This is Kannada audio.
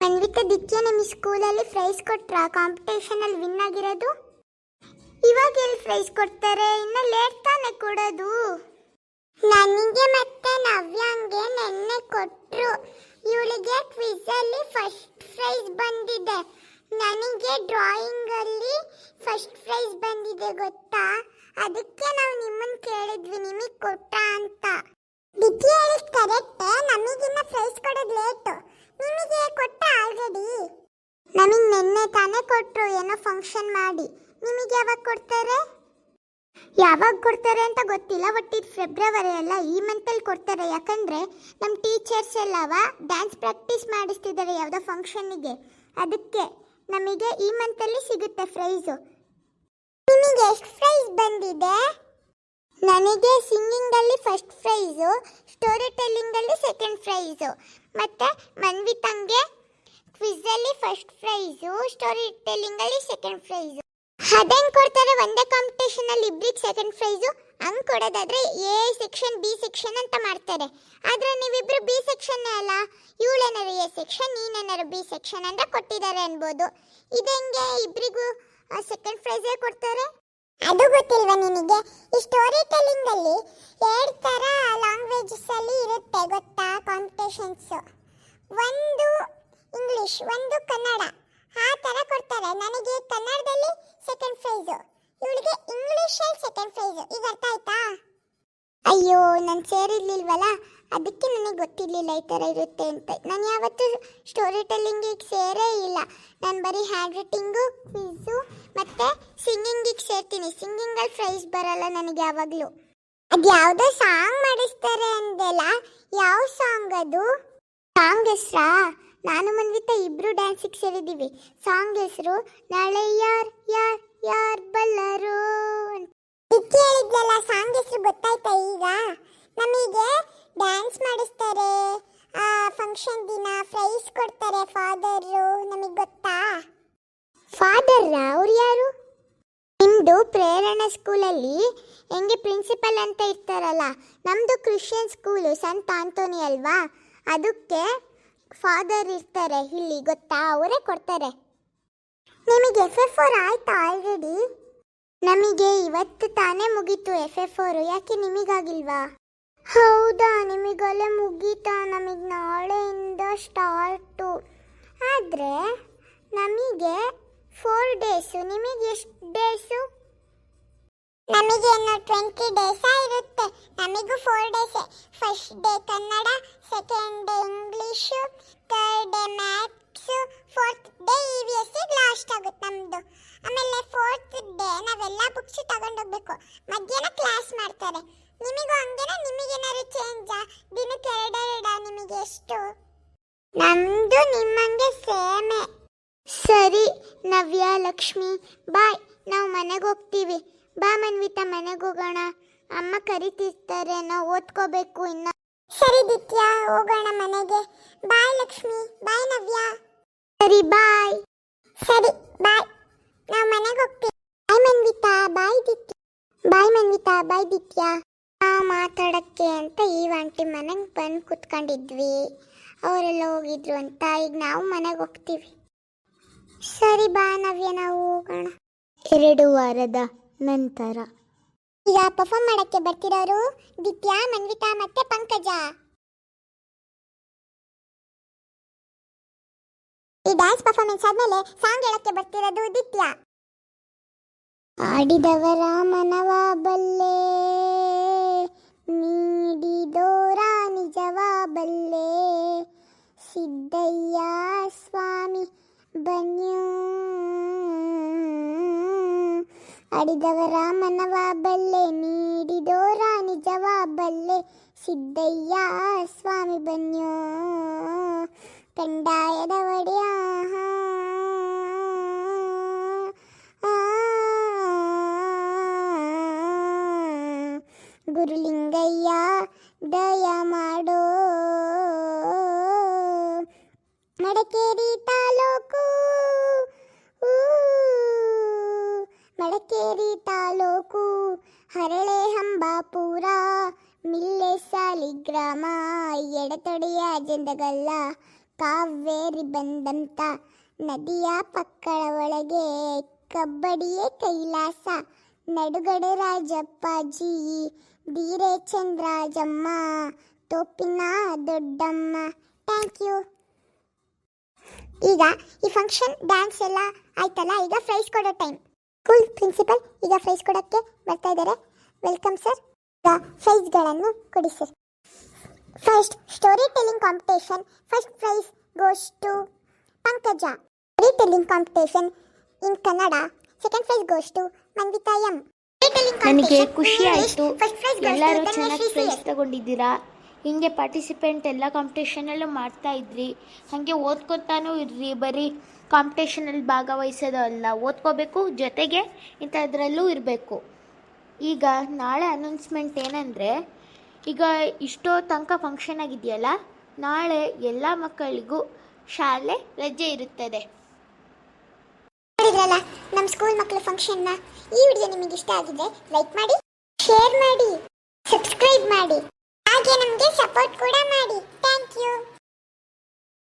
ಮನ್ವಿತಾ ದಿತ್ಯ ನಿಮ್ಮ ಸ್ಕೂಲಲ್ಲಿ ಪ್ರೈಸ್ ಕೊಟ್ರಾ? ಕಾಂಪಿಟೇಷನ್ ಅಲ್ಲಿ ವಿನ್ ಆಗಿರೋದು? ಇವಾಗ ಎಲ್ಲಿ ಪ್ರೈಸ್ ಕೊಡ್ತಾರೆ? ಇನ್ನ ಲೇಟ್ ತಾನೇ ಕೊಡೋದು. ನನಗೆ ಮತ್ತೆ ನವ್ಯಾಂಗೆ ನೆನ್ನೆ ಕೊಟ್ರು. ಇವಳಿಗೆ ಕ್ವಿಜ್ ಅಲ್ಲಿ ಫಸ್ಟ್ ಪ್ರೈಸ್ ಬಂದಿದೆ. ನನಗೆ ಡ್ರಾಯಿಂಗ್ ಅಲ್ಲಿ ಫಸ್ಟ್ ಪ್ರೈಸ್ ಬಂದಿದೆ ಗೊತ್ತಾ? ಅದಕ್ಕೆ ನಾವು ನಿಮ್ಮನ್ನ ಕೇಳಿದ್ವಿ, ನಿಮಗೆ ಕೊಟ್ಟ ಅಂತ. ದಿತ್ಯ ಹೇಳಿದ್ ಕರೆಕ್ಟ್ ನಮಗಿನ್ನ ಪ್ರೈಸ್ ಕೊಡೋದು ಲೇಟು ನಿಮಗೆ ಕೊಟ್ಟ ಆಲ್ರೆಡಿ ನಮಗೆ ನಿನ್ನೆ ತಾನೇ ಕೊಟ್ಟರು ಏನೋ ಫಂಕ್ಷನ್ ಮಾಡಿ. ನಿಮಗೆ ಯಾವಾಗ ಕೊಡ್ತಾರೆ? ಯಾವಾಗ ಕೊಡ್ತಾರೆ ಅಂತ ಗೊತ್ತಿಲ್ಲ ಬಟ್ ಇದು ಫೆಬ್ರವರಿ ಅಲ್ಲ, ಈ ಮಂತಲ್ಲಿ ಕೊಡ್ತಾರೆ. ಯಾಕಂದರೆ ನಮ್ಮ ಟೀಚರ್ಸ್ ಎಲ್ಲವ ಡ್ಯಾನ್ಸ್ ಪ್ರಾಕ್ಟೀಸ್ ಮಾಡಿಸ್ತಿದ್ದಾರೆ ಯಾವುದೋ ಫಂಕ್ಷನ್ನಿಗೆ ಅದಕ್ಕೆ ನಮಗೆ ಈ ಮಂತಲ್ಲಿ ಸಿಗುತ್ತೆ ಪ್ರೈಸು ನಿಮಗೆ ಎಷ್ಟು ಪ್ರೈಸ್ ಬಂದಿದೆ? ನನಗೆ ಸಿಂಗಿಂಗಲ್ಲಿ ಫಸ್ಟ್ ಪ್ರೈಸು ಸ್ಟೋರಿ ಟೆಲ್ಲಿಂಗಲ್ಲಿ ಸೆಕೆಂಡ್ ಪ್ರೈಸು ಮತ್ತು ಮನ್ವಿತಂಗೆ ಕ್ವಿಝಲ್ಲಿ ಫಸ್ಟ್ ಪ್ರೈಸು ಸ್ಟೋರಿ ಟೆಲ್ಲಿಂಗಲ್ಲಿ ಸೆಕೆಂಡ್ ಪ್ರೈಸು ಅದೇನು ಕೊಡ್ತಾರೆ ಒಂದೇ ಕಾಂಪಿಟೇಷನಲ್ಲಿ ಇಬ್ರಿಗೆ ಸೆಕೆಂಡ್ ಪ್ರೈಸು ಹಂಗೆ ಕೊಡೋದಾದ್ರೆ ಎ ಸೆಕ್ಷನ್ ಬಿ ಸೆಕ್ಷನ್ ಅಂತ ಮಾಡ್ತಾರೆ. ಆದ್ರೆ ನೀವಿಬ್ರು ಬಿ ಸೆಕ್ಷನ್ ಅಲ್ಲ ಇವಳೇನಾರು ಎ ಸೆಕ್ಷನ್ ನೀನೇನಾರು ಬಿ ಸೆಕ್ಷನ್ ಅಂತ ಕೊಟ್ಟಿದ್ದಾರೆ ಅನ್ಬೋದು. ಇದೆಂಗೆ ಇಬ್ರಿಗೂ ಸೆಕೆಂಡ್ ಪ್ರೈಸೇ ಕೊಡ್ತಾರೆ? ಅದು ಗೊತ್ತಿಲ್ವಾ ನಿನಗೆ ಈ ಸ್ಟೋರಿ ಟೆಲ್ಲಿಂಗ್ ಅಲ್ಲಿ ಎರಡು ತರ ಲ್ಯಾಂಗ್ವೇಜಸ್ ಅಲ್ಲಿ ಇರುತ್ತೆ ಗೊತ್ತಾ ಕಾಂಪಿಟೇಷನ್ಸ್ ಒಂದು ಇಂಗ್ಲಿಷ್ ಒಂದು ಕನ್ನಡ. ಆ ತರ ಕೊಡ್ತಾರೆ. ನನಗೆ ಕನ್ನಡದಲ್ಲಿ ಸೆಕೆಂಡ್ ಪ್ರೈಸ್ ಇವಳಿಗೆ ಇಂಗ್ಲಿಷ್ ಅಲ್ಲಿ ಸೆಕೆಂಡ್ ಪ್ರೈಸ್ ಈಗ ಅರ್ಥ ಆಯ್ತಾ? ಅಯ್ಯೋ, ನಾನು ಸೇರಿರ್ಲಿಲ್ವಲ್ಲ? ಅದಕ್ಕೆ ನನಗೆ ಗೊತ್ತಿರಲಿಲ್ಲ ಈ ಥರ ಇರುತ್ತೆ ಅಂತ. ನಾನು ಯಾವತ್ತೂ ಸ್ಟೋರಿ ಟೆಲ್ಲಿಂಗಿಗೆ ಸೇರೇ ಇಲ್ಲ. ನಾನು ಬರೀ ಹ್ಯಾಂಡ್ ರೈಟಿಂಗು ಕ್ವಿಝು ಮತ್ತು ಸಿಂಗಿಂಗಿಗೆ ಸೇರ್ತೀನಿ. ಸಿಂಗಿಂಗಲ್ಲಿ ಪ್ರೈಸ್ ಬರಲ್ಲ ನನಗೆ ಯಾವಾಗಲೂ. ಅದು ಯಾವುದೋ ಸಾಂಗ್ ಮಾಡಿಸ್ತಾರೆ ಅಂದೆಲ್ಲ ಯಾವ ಸಾಂಗ್ ಅದು? ಸಾಂಗ್ ಹೆಸ್ರಾ? ನಾನು ಮನ್ವಿತ ಇಬ್ರು ಡ್ಯಾನ್ಸಿಗೆ ಸೇರಿದ್ದೀವಿ. ಸಾಂಗ್ ಹೆಸರು ನಾಳೆ ಯಾರ್ ಯಾರ್ ಯಾರ್ ಬಲ್ಲರು ಹೇಳಿದ್ಲಲ್ಲ ಸಾಂಗ್ ಹೆಸರು ಗೊತ್ತಾಯ್ತಾ ಈಗ? ನಮಗೆ ಡ್ಯಾನ್ಸ್ ಮಾಡಿಸ್ತಾರೆ. ಫಂಕ್ಷನ್ ದಿನ ಪ್ರೈಸ್ ಕೊಡ್ತಾರೆ ಫಾದರು ನಮಗೆ ಗೊತ್ತಾ? ಫಾದರ್ರ ಅವ್ರು ಯಾರು? ನಿಮ್ಮದು ಪ್ರೇರಣಾ ಸ್ಕೂಲಲ್ಲಿ ಹೆಂಗೆ ಪ್ರಿನ್ಸಿಪಲ್ ಅಂತ ಇರ್ತಾರಲ್ಲ ನಮ್ಮದು ಕ್ರಿಶ್ಚಿಯನ್ ಸ್ಕೂಲು ಸಂತ ಆಂಟೋನಿ ಅಲ್ವಾ? ಅದಕ್ಕೆ ಫಾದರ್ ಇರ್ತಾರೆ ಇಲ್ಲಿ, ಗೊತ್ತಾ? ಅವರೇ ಕೊಡ್ತಾರೆ. ನಿಮಗೆ ಎಫ್ ಎಫ್ ಫೋರ್ ಆಯ್ತಾ ಆಲ್ರೆಡಿ ನಮಗೆ ಇವತ್ತು ತಾನೇ ಮುಗೀತು ಎಫ್ ಎಫ್ ಫೋರು ಯಾಕೆ ನಿಮಗಾಗಿಲ್ವಾ? ಹೌದಾ, ನಿಮಗಲ್ಲೇ ಮುಗೀತಾ? ನಮಗೆ ನಾಳೆಯಿಂದ ಸ್ಟಾರ್ಟು ಆದರೆ ನಮಗೆ ಫೋರ್ ಡೇಸು ನಿಮಗೆ ಎಷ್ಟು ಡೇಸು ನಮಗೇನು ಟ್ವೆಂಟಿ ಡೇಸ ಇರುತ್ತೆ. ನಮಗೂ four days first day Kannada second day English third day maths fourth day E V S last ಆಗುತ್ತೆ ನಮ್ಮದು ಆಮೇಲೆ ಫೋರ್ತ್ ಡೇ ನಾವೆಲ್ಲ ಬುಕ್ಸ್ ತಗೊಂಡೋಗ್ಬೇಕು. ಮಧ್ಯಾಹ್ನ ಕ್ಲಾಸ್ ಮಾಡ್ತಾರೆ. ನಿಮಗೂ ಹಂಗೇನ? ನಿಮಗೇನಾದ್ರು ಚೇಂಜಾ ದಿನಕ್ಕೆ ಎರಡೆರಡ? ನಿಮಗೆ ಎಷ್ಟು? ನಮ್ಮದು ನಿಮ್ಮಂಗೆ ಸೇಮೆ ಸರಿ ನವ್ಯ ಲಕ್ಷ್ಮಿ ಬಾಯ್. ನಾವು ಮನೆಗೆ ಹೋಗ್ತೀವಿ. ಬಾ ಮನ್ವಿತಾ ಮನೆಗೆ ಹೋಗೋಣ. ಅಮ್ಮ ಕರಿತಿರ್ತಾರೆ ನಾವು ಓದ್ಕೋಬೇಕು ಇನ್ನ. ಸರಿ ದಿತ್ಯ ಹೋಗೋಣ ಮನೆಗೆ. ಬಾಯ್ ಲಕ್ಷ್ಮಿ. ಬಾಯ್ ನವ್ಯ. ಸರಿ ಬಾಯ್. ಸರಿ ಬಾಯ್. ನಾವು ಮನೆಗೆ ಹೋಗ್ತೀವಿ. ಬಾಯ್ ಮನ್ವಿತಾ ಬಾಯ್ ದಿತ್ಯ. ಬಾಯ್ ಮನ್ವಿತಾ ಬಾಯ್ ದಿತ್ಯ. ಮಾತಾಡಕ್ಕೆ ಅಂತ ಈ ಆಂಟಿ ಮನೆಗೆ ಬಂದು ಕುತ್ಕೊಂಡಿದ್ವಿ. ಅವರೆಲ್ಲ ಹೋಗಿದ್ರು ಅಂತ. ಈಗ ನಾವು ಮನೆಗೆ ಹೋಗ್ತೀವಿ. ಸರಿ ಬಾ ನವ್ಯ, ನಾವು ಹೋಗೋಣ. ಎರಡು ವಾರದ ನಂತರ. ಈಗ ಪರ್ಫಾರ್ಮ್ ಮಾಡಕ್ಕೆ ಬರ್ತಿರೋರು ದಿತ್ಯಾ, ಮನ್ವಿತಾ ಮತ್ತೆ ಪಂಕಜ. ಈ ಡ್ಯಾನ್ಸ್ ಪರ್ಫಾರ್ಮೆನ್ಸ್ ಆದ್ಮೇಲೆ ಸಾಂಗ್ ಹೇಳಕ್ಕೆ ಬರ್ತಿರೋದು ದಿತ್ಯಾ. ಆಡಿದವರ ಮನವ ಬಲ್ಲೆ ನೀಡಿದೋರ ನಿಜವ ಬಲ್ಲೆ. ಸಿದ್ದಯ್ಯ ಸ್ವಾಮಿ ಬನ್ಯೂ. ಅಡಿದವರ ಮನವ ಬಲ್ಲೆ ನೀಡಿದೋರ ನಿಜವ ಬಲ್ಲೆ, ಸಿದ್ದಯ್ಯ ಸ್ವಾಮಿ ಬನ್ಯೋ. ಕಂಡಾಯದ ಒಡೆಯ. ಗುರುಲಿಂಗಯ್ಯ, ದಯ ಮಾಡೋ. ಮಡಕೇರಿ ಹಂಬಾಪುರ ಮಿಲ್ಲೆ ಸಾಲಿಗ್ರಾಮ, ಎಡತೊಡೆಯ ಜಂದಗಲ್ಲ ಕಾವೇರಿ ಬಂದಂತ ನದಿಯ ಪಕ್ಕಳ ಒಳಗೆ ಕಬ್ಬಡಿಯೇ ಕೈಲಾಸ, ನಡುಗಡೆ ರಾಜಪ್ಪಾಜಿ ಧೀರೇ ಚಂದ್ರಾಜಮ್ಮ ತೋಪಿನ ದೊಡ್ಡಮ್ಮ. ಥ್ಯಾಂಕ್ ಯು ಈಗ ಈ ಫಂಕ್ಷನ್ ಡ್ಯಾನ್ಸ್ ಎಲ್ಲ ಆಯ್ತಲ್ಲ? ಈಗ ಫ್ರೈಸ್ ಕೊಡೋ ಟೈಮ್ ಸ್ಕೂಲ್ ಪ್ರಿನ್ಸಿಪಲ್ ಈಗ ಫ್ರೈಸ್ ಕೊಡೋಕ್ಕೆ ಬರ್ತಾ ಇದ್ದಾರೆ. ವೆಲ್ಕಮ್ ಸರ್ ಪ್ರೈಸ್ಗಳನ್ನು ಕೊಡಿ sir first story telling competition first prize goes to Pankaja story telling competition in Kannada second prize goes to Manvitha M ನನಗೆ ಖುಷಿ ಆಯಿತು. ಎಲ್ಲರೂ ಚೆನ್ನಾಗಿ ಪ್ರೈಸ್ ತಗೊಂಡಿದ್ದೀರಾ? ಹಿಂಗೆ ಪಾರ್ಟಿಸಿಪೆಂಟ್ ಎಲ್ಲ ಕಾಂಪಿಟೇಷನಲ್ಲೂ ಮಾಡ್ತಾ ಇದ್ರಿ. ಹಾಗೆ ಓದ್ಕೊತಾನೂ ಇರ್ರಿ. ಬರೀ ಕಾಂಪಿಟೇಷನಲ್ಲಿ ಭಾಗವಹಿಸೋದು ಅಲ್ಲ ಓದ್ಕೋಬೇಕು ಜೊತೆಗೆ ಇಂಥದ್ರಲ್ಲೂ ಇರಬೇಕು. ಈಗ ನಾಳೆ ಅನೌನ್ಸ್ಮೆಂಟ್ ಏನಂದರೆ, ಈಗ ಇಷ್ಟೋ ತನಕ ಫಂಕ್ಷನ್ ಆಗಿದೆಯಲ್ಲ, ನಾಳೆ ಎಲ್ಲ ಮಕ್ಕಳಿಗೂ ಶಾಲೆ ರಜೆ ಇರುತ್ತದೆ. ನೋಡಿದ್ರಲ್ಲ ನಮ್ಮ ಸ್ಕೂಲ್ ಮಕ್ಕಳ ಫಂಕ್ಷನ್ನ ಈ ವಿಡಿಯೋ ನಿಮಗೆ ಇಷ್ಟ ಆಗಿದೆ ಲೈಕ್ ಮಾಡಿ ಶೇರ್ ಮಾಡಿ ಸಬ್ಸ್ಕ್ರೈಬ್ ಮಾಡಿ. ಹಾಗೆ ನಮಗೆ ಸಪೋರ್ಟ್ ಕೂಡ ಮಾಡಿ. Thank you